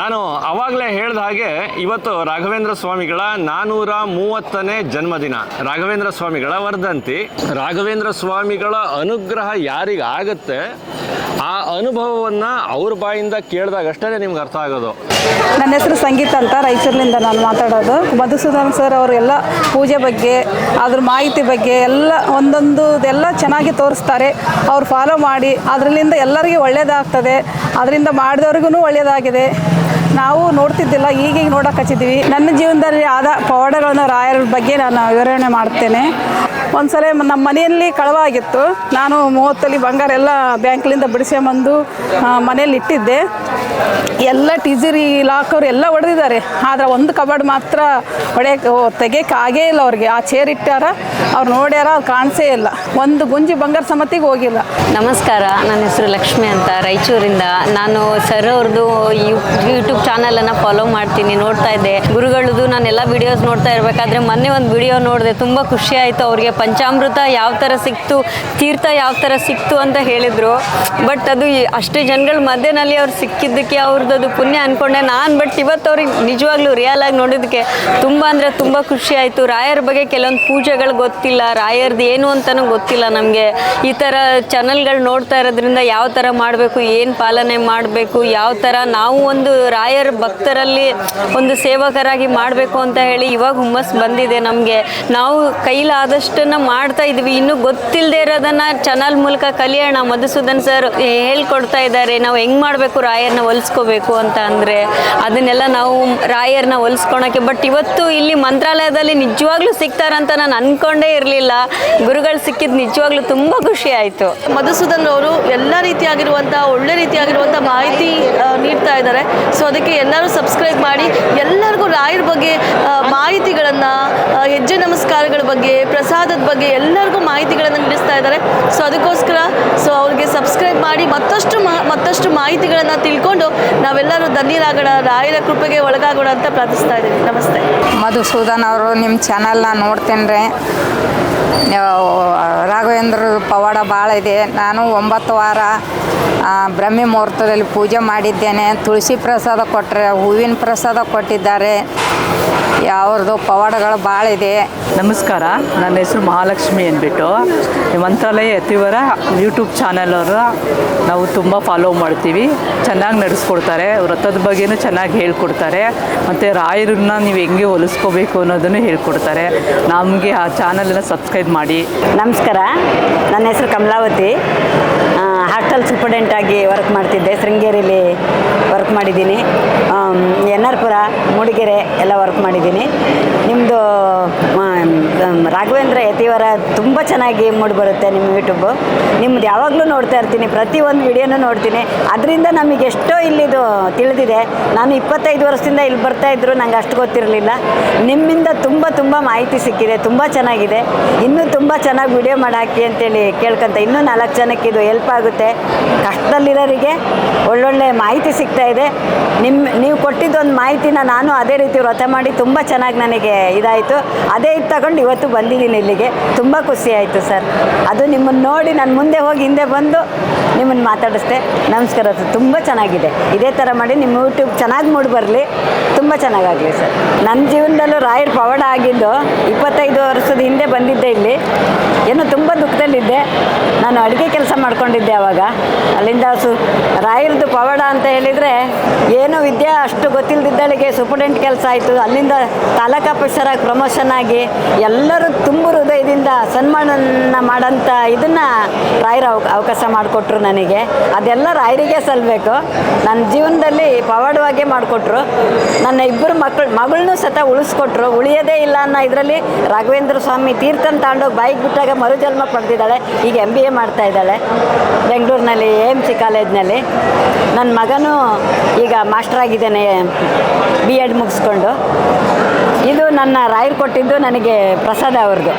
ನಾನು ಅವಾಗಲೇ ಹೇಳಿದ ಹಾಗೆ ಇವತ್ತು ರಾಘವೇಂದ್ರ ಸ್ವಾಮಿಗಳ ನಾನ್ನೂರ ಮೂವತ್ತನೇ ಜನ್ಮದಿನ. ರಾಘವೇಂದ್ರ ಸ್ವಾಮಿಗಳ ವರ್ಧಂತಿ. ರಾಘವೇಂದ್ರ ಸ್ವಾಮಿಗಳ ಅನುಗ್ರಹ ಯಾರಿಗೆ ಆಗುತ್ತೆ? ಆ ಅನುಭವವನ್ನು ಅವ್ರ ಬಾಯಿಂದ ಕೇಳಿದಾಗಷ್ಟೇ ನಿಮ್ಗೆ ಅರ್ಥ ಆಗೋದು. ನನ್ನ ಹೆಸರು ಸಂಗೀತ ಅಂತ, ರಾಯಚೂರಿನಿಂದ ನಾನು ಮಾತಾಡೋದು. ಮಧುಸೂದನ್ ಸರ್ ಅವರೆಲ್ಲ ಪೂಜೆ ಬಗ್ಗೆ, ಅದ್ರ ಮಾಹಿತಿ ಬಗ್ಗೆ ಎಲ್ಲ ಒಂದೊಂದು ಎಲ್ಲ ಚೆನ್ನಾಗಿ ತೋರಿಸ್ತಾರೆ. ಅವ್ರು ಫಾಲೋ ಮಾಡಿ ಅದರಿಂದ ಎಲ್ಲರಿಗೂ ಒಳ್ಳೆಯದಾಗ್ತದೆ ಅದರಿಂದ ಮಾಡಿದವ್ರಿಗೂ ಒಳ್ಳೆಯದಾಗಿದೆ ನಾವು ನೋಡ್ತಿದ್ದಿಲ್ಲ, ಈಗೀಗ ನೋಡೋಕೆ ಹಚ್ಚಿದ್ದೀವಿ. ನನ್ನ ಜೀವನದಲ್ಲಿ ಆದ ಪವಾಡಗಳನ್ನ ರಾಯರ ಬಗ್ಗೆ ನಾನು ವಿವರಣೆ ಮಾಡ್ತೇನೆ. ಒಂದ್ಸಲ ನಮ್ಮ ಮನೆಯಲ್ಲಿ ಕಳವ ಆಗಿತ್ತು. ನಾನು ಮೂವತ್ತಲ್ಲಿ ಬಂಗಾರ ಎಲ್ಲ ಬ್ಯಾಂಕ್ಲಿಂದ ಬಿಡಿಸ್ಕೊಂಬಂದು ಮನೆಯಲ್ಲಿ ಇಟ್ಟಿದ್ದೆ. ಎಲ್ಲ ಲಾಕ್ ಲಾಕರ್ ಎಲ್ಲ ಹೊಡೆದಿದ್ದಾರೆ. ಆದರೆ ಒಂದು ಕಬಾರ್ಡ್ ಮಾತ್ರ ಹೊಡೆಯಕ್ಕೆ ತೆಗಿಯೋಕೆ ಆಗೇ ಇಲ್ಲ ಅವ್ರಿಗೆ. ಆ ಚೇರ್ ಇಟ್ಟಾರ, ಅವ್ರು ನೋಡ್ಯಾರ, ಅವ್ರು ಕಾಣಿಸೇ ಇಲ್ಲ. ಒಂದು ಗುಂಜಿ ಬಂಗಾರ ಸಮತಿಗೆ ಹೋಗಿಲ್ಲ. ನಮಸ್ಕಾರ, ನನ್ನ ಹೆಸರು ಲಕ್ಷ್ಮಿ ಅಂತ, ರಾಯಚೂರಿಂದ. ನಾನು ಸರ್ ಅವ್ರದ್ದು ಯೂಟ್ಯೂಬ್ ಚಾನಲನ್ನು ಫಾಲೋ ಮಾಡ್ತೀನಿ, ನೋಡ್ತಾ ಇದ್ದೆ. ಗುರುಗಳದ್ದು ನಾನೆಲ್ಲ ವಿಡಿಯೋಸ್ ನೋಡ್ತಾ ಇರಬೇಕಾದ್ರೆ ಮೊನ್ನೆ ಒಂದು ವಿಡಿಯೋ ನೋಡಿದೆ, ತುಂಬ ಖುಷಿ ಆಯಿತು ಅವ್ರಿಗೆ. ಪಂಚಾಮೃತ ಯಾವ ಥರ ಸಿಕ್ತು, ತೀರ್ಥ ಯಾವ ಥರ ಸಿಕ್ತು ಅಂತ ಹೇಳಿದ್ರು. ಬಟ್ ಅದು ಅಷ್ಟೇ ಜನಗಳ ಮಧ್ಯನಲ್ಲಿ ಅವ್ರು ಸಿಕ್ಕಿದ್ದಕ್ಕೆ ಅವ್ರದ್ದು ಅದು ಪುಣ್ಯ ಅಂದ್ಕೊಂಡೆ ನಾನು ಬಟ್ ಇವತ್ತು ಅವ್ರಿಗೆ ನಿಜವಾಗ್ಲೂ ರಿಯಲ್ ಆಗಿ ನೋಡಿದ್ದಕ್ಕೆ ತುಂಬ ಅಂದರೆ ತುಂಬ ಖುಷಿ ಆಯಿತು. ರಾಯರ ಬಗ್ಗೆ ಕೆಲವೊಂದು ಪೂಜೆಗಳು ಗೊತ್ತಿಲ್ಲ, ರಾಯರ್ದು ಏನು ಅಂತಲೂ ಗೊತ್ತಿಲ್ಲ ನಮಗೆ. ಈ ಥರ ಚಾನಲ್ಗಳು ನೋಡ್ತಾ ಇರೋದ್ರಿಂದ ಯಾವ ಥರ ಮಾಡಬೇಕು, ಏನು ಪಾಲನೆ ಮಾಡಬೇಕು, ಯಾವ ಥರ ನಾವು ಒಂದು ರಾಯರ ಭಕ್ತರಲ್ಲಿ ಒಂದು ಸೇವಕರಾಗಿ ಮಾಡಬೇಕು ಅಂತ ಹೇಳಿ ಇವಾಗ ಹುಮ್ಮಸ್ ಬಂದಿದೆ ನಮಗೆ. ನಾವು ಕೈಲಾದಷ್ಟನ್ನು ಮಾಡ್ತಾ ಇದ್ವಿ ಇನ್ನೂ ಗೊತ್ತಿಲ್ಲದೆ ಇರೋದನ್ನು ಚಾನಲ್ ಮೂಲಕ ಕಲಿಯೋಣ. ಮಧುಸೂದನ್ ಸರ್ ಹೇಳ್ಕೊಡ್ತಾ ಇದ್ದಾರೆ. ನಾವು ಹೆಂಗೆ ಮಾಡಬೇಕು ರಾಯರನ್ನ ಹೊಲಿಸ್ಕೋಬೇಕು ಅಂತ ಅಂದರೆ ಅದನ್ನೆಲ್ಲ ನಾವು ರಾಯರನ್ನ ಹೊಲಿಸ್ಕೊಳಕ್ಕೆ. ಬಟ್ ಇವತ್ತು ಇಲ್ಲಿ ಮಂತ್ರಾಲಯದಲ್ಲಿ ನಿಜವಾಗ್ಲೂ ಸಿಗ್ತಾರಂತ ನಾನು ಅಂದ್ಕೊಂಡೇ ಇರಲಿಲ್ಲ. ಗುರುಗಳು ಸಿಕ್ಕಿದ್ದು ನಿಜವಾಗ್ಲೂ ತುಂಬ ಖುಷಿ ಆಯಿತು. ಮಧುಸೂದನ್ ಅವರು ಎಲ್ಲ ರೀತಿಯಾಗಿರುವಂಥ ಒಳ್ಳೆ ರೀತಿಯಾಗಿರುವಂಥ ಮಾಹಿತಿ ನೀಡ್ತಾ ಇದ್ದಾರೆ. ಸೊ ಅದಕ್ಕೆ ಎಲ್ಲರೂ ಸಬ್ಸ್ಕ್ರೈಬ್ ಮಾಡಿ, ಎಲ್ಲರಿಗೂ ರಾಯರ ಬಗ್ಗೆ ಮಾಹಿತಿಗಳನ್ನು ಹೆಜ್ಜೆ ನಮಸ್ಕಾರಗಳ ಬಗ್ಗೆ, ಪ್ರಸಾದದ ಬಗ್ಗೆ ಎಲ್ಲರಿಗೂ ಮಾಹಿತಿಗಳನ್ನು ನೀಡಿಸ್ತಾ ಇದ್ದಾರೆ. ಸೊ ಅದಕ್ಕೋಸ್ಕರ ಸೊ ಅವ್ರಿಗೆ ಸಬ್ಸ್ಕ್ರೈಬ್ ಮಾಡಿ, ಮತ್ತಷ್ಟು ಮತ್ತಷ್ಟು ಮಾಹಿತಿಗಳನ್ನು ತಿಳ್ಕೊಂಡು ನಾವೆಲ್ಲರೂ ಧನ್ಯರಾಗೋಣ, ರಾಯರ ಕೃಪೆಗೆ ಒಳಗಾಗೋಣ ಅಂತ ಪ್ರಾರ್ಥಿಸ್ತಾ ಇದ್ದೀನಿ. ನಮಸ್ತೆ. ಮಧುಸೂದನ್ ಅವರು ನಿಮ್ಮ ಚಾನಲ್ನ ನೋಡ್ತೇನೆ ರೀ ರಾಘವೇಂದ್ರ ಪವಾಡ ಭಾಳ ಇದೆ. ನಾನು ಒಂಬತ್ತು ವಾರ ಬ್ರಹ್ಮಿ ಮುಹೂರ್ತದಲ್ಲಿ ಪೂಜೆ ಮಾಡಿದ್ದೇನೆ. ತುಳಸಿ ಪ್ರಸಾದ ಕೊಟ್ಟರೆ ಹೂವಿನ ಪ್ರಸಾದ ಕೊಟ್ಟಿದ್ದಾರೆ. ಅವ್ರದ್ದು ಪವಾಡಗಳು ಭಾಳ ಇದೆ. ನಮಸ್ಕಾರ. ನನ್ನ ಹೆಸರು ಮಹಾಲಕ್ಷ್ಮಿ ಅಂದ್ಬಿಟ್ಟು. ನಿಮ್ಮ ಮಂತ್ರಾಲಯ ಯತಿವರ ಯೂಟ್ಯೂಬ್ ಚಾನಲ್ ಅವರು ನಾವು ತುಂಬ ಫಾಲೋ ಮಾಡ್ತೀವಿ. ಚೆನ್ನಾಗಿ ನಡೆಸ್ಕೊಡ್ತಾರೆ. ವ್ರತದ ಬಗ್ಗೆನೂ ಚೆನ್ನಾಗಿ ಹೇಳ್ಕೊಡ್ತಾರೆ. ಮತ್ತು ರಾಯರನ್ನ ನೀವು ಹೆಂಗೆ ಹೊಲಿಸ್ಕೋಬೇಕು ಅನ್ನೋದನ್ನು ಹೇಳ್ಕೊಡ್ತಾರೆ. ನಮಗೆ ಆ ಚಾನಲನ್ನು ಸಬ್ಸ್ಕ್ರೈಬ್ ಮಾಡಿ. ನಮಸ್ಕಾರ. ನನ್ನ ಹೆಸರು ಕಮಲಾವತಿ. ಆಗಿ ವರ್ಕ್ ಮಾಡ್ತಿದ್ದೆ ಶೃಂಗೇರಿಲಿ. ಮಾಡಿದ್ದೀನಿ. ಎನ್ ಆರ್ ಪುರ ಮೂಡಿಗೆರೆ ಎಲ್ಲ ವರ್ಕ್ ಮಾಡಿದ್ದೀನಿ. ನಿಮ್ಮದು ರಾಘವೇಂದ್ರ ಯತಿವರ ತುಂಬ ಚೆನ್ನಾಗಿ ಮೂಡಿಬರುತ್ತೆ ನಿಮ್ಮ ಯೂಟ್ಯೂಬು ನಿಮ್ಮದು ಯಾವಾಗಲೂ ನೋಡ್ತಾ ಇರ್ತೀನಿ, ಪ್ರತಿಯೊಂದು ವಿಡಿಯೋನೂ ನೋಡ್ತೀನಿ. ಅದರಿಂದ ನಮಗೆ ಎಷ್ಟೋ ಇಲ್ಲಿದು ತಿಳಿದಿದೆ. ನಾನು ಇಪ್ಪತ್ತೈದು ವರ್ಷದಿಂದ ಇಲ್ಲಿ ಬರ್ತಾ ಇದ್ರು, ನಂಗೆ ಅಷ್ಟು ಗೊತ್ತಿರಲಿಲ್ಲ. ನಿಮ್ಮಿಂದ ತುಂಬ ತುಂಬ ಮಾಹಿತಿ ಸಿಕ್ಕಿದೆ, ತುಂಬ ಚೆನ್ನಾಗಿದೆ. ಇನ್ನೂ ತುಂಬ ಚೆನ್ನಾಗಿ ವಿಡಿಯೋ ಮಾಡಿ ಹಾಕಿ ಅಂತೇಳಿ ಕೇಳ್ಕೊಂತ ಇನ್ನೂ ನಾಲ್ಕು ಜನಕ್ಕೆ ಇದು ಹೆಲ್ಪ್ ಆಗುತ್ತೆ. ಕಷ್ಟದಲ್ಲಿರೋರಿಗೆ ಒಳ್ಳೊಳ್ಳೆ ಮಾಹಿತಿ ಸಿಗ್ತಾ ಇದೆ ನಿಮ್ಮ ನೀವು ಕೊಟ್ಟಿದ್ದೊಂದು ಮಾಹಿತಿನ ನಾನು ಅದೇ ರೀತಿ ವ್ರತ ಮಾಡಿ ತುಂಬ ಚೆನ್ನಾಗಿ ನನಗೆ ಇದಾಯಿತು. ಅದೇ ಇದು ತಗೊಂಡು ಇವತ್ತು ಬಂದಿದ್ದೀನಿ ಇಲ್ಲಿಗೆ. ತುಂಬ ಖುಷಿ ಆಯಿತು ಸರ್. ಅದು ನಿಮ್ಮನ್ನು ನೋಡಿ ನಾನು ಮುಂದೆ ಹೋಗಿ ಹಿಂದೆ ಬಂದು ನಿಮ್ಮನ್ನು ಮಾತಾಡಿಸ್ದೆ. ನಮಸ್ಕಾರ ಸರ್ ತುಂಬ ಚೆನ್ನಾಗಿದೆ. ಇದೇ ಥರ ಮಾಡಿ ನಿಮ್ಮ ಯೂಟ್ಯೂಬ್ ಚೆನ್ನಾಗಿ ಮೂಡಿ ಬರಲಿ. ತುಂಬ ಚೆನ್ನಾಗಾಗಲಿ ಸರ್. ನನ್ನ ಜೀವನದಲ್ಲೂ ರಾಯರ್ ಪವಾಡ ಆಗಿದ್ದು ಇಪ್ಪತ್ತೈದು ವರ್ಷದ ಹಿಂದೆ ಬಂದಿದ್ದೆ ಇಲ್ಲಿ. ಏನೋ ತುಂಬ ದುಃಖದಲ್ಲಿದ್ದೆ ನಾನು ಅಡುಗೆ ಕೆಲಸ ಮಾಡ್ಕೊಂಡಿದ್ದೆ ಅವಾಗ. ಅಲ್ಲಿಂದ ಸು ರಾಯರದು ಪವಾಡ ಅಂತ ಹೇಳಿದರೆ ಏನು ವಿದ್ಯೆ ಅಷ್ಟು ಗೊತ್ತಿಲ್ಲದಿದ್ದಳಿಗೆ ಸೂಪರ್ಡೆಂಟ್ ಕೆಲಸ ಆಯಿತು. ಅಲ್ಲಿಂದ ತಾಲೂಕು ಆಫೀಸರಾಗಿ ಪ್ರಮೋಷನ್ ಆಗಿ ಎಲ್ಲರೂ ತುಂಬ ಹೃದಯದಿಂದ ಸನ್ಮಾನ ಮಾಡೋಂಥ ಇದನ್ನು ರಾಯರ ಅವ, ಅವಕಾಶ ಮಾಡಿಕೊಟ್ರು ನನಗೆ. ಅದೆಲ್ಲ ರಾಯರಿಗೆ ಸಲ್ಲಬೇಕು ನನ್ನ ಜೀವನದಲ್ಲಿ ಪವಾಡವಾಗೇ ಮಾಡಿಕೊಟ್ರು. ನನ್ನ ಇಬ್ಬರು ಮಕ್ಕಳು ಮಗಳನ್ನೂ ಸತ ಉಳಿಸ್ಕೊಟ್ರು. ಉಳಿಯೋದೇ ಇಲ್ಲ ಅನ್ನೋ ಇದರಲ್ಲಿ ರಾಘವೇಂದ್ರ ಸ್ವಾಮಿ ತೀರ್ಥನ ತಾಂಡು ಬಾಯಿಗೆ ಬಿಟ್ಟಾಗ ಮರುಜನ್ಮ ಪಡೆದಿದ್ದಾಳೆ. ಈಗ ಎಂ ಬಿ ಎ ಮಾಡ್ತಾ ಇದ್ದಾಳೆ. ಬೆಂಗಳೂರಿನಲ್ಲಿ ಎ ಎಂ ಸಿ ಕಾಲೇಜ್ನಲ್ಲಿ ನನ್ನ ಮಗನೂ ಈಗ ಮಾಸ್ಟರ್ ಆಗಿದ್ದೇನೆ ಬಿ ಎಡ್ ಮುಗಿಸ್ಕೊಂಡು. ಇದು ನನ್ನ ರಾಯರು ಕೊಟ್ಟಿದ್ದು ನನಗೆ ಪ್ರಸಾದ ಅವ್ರದ್ದು.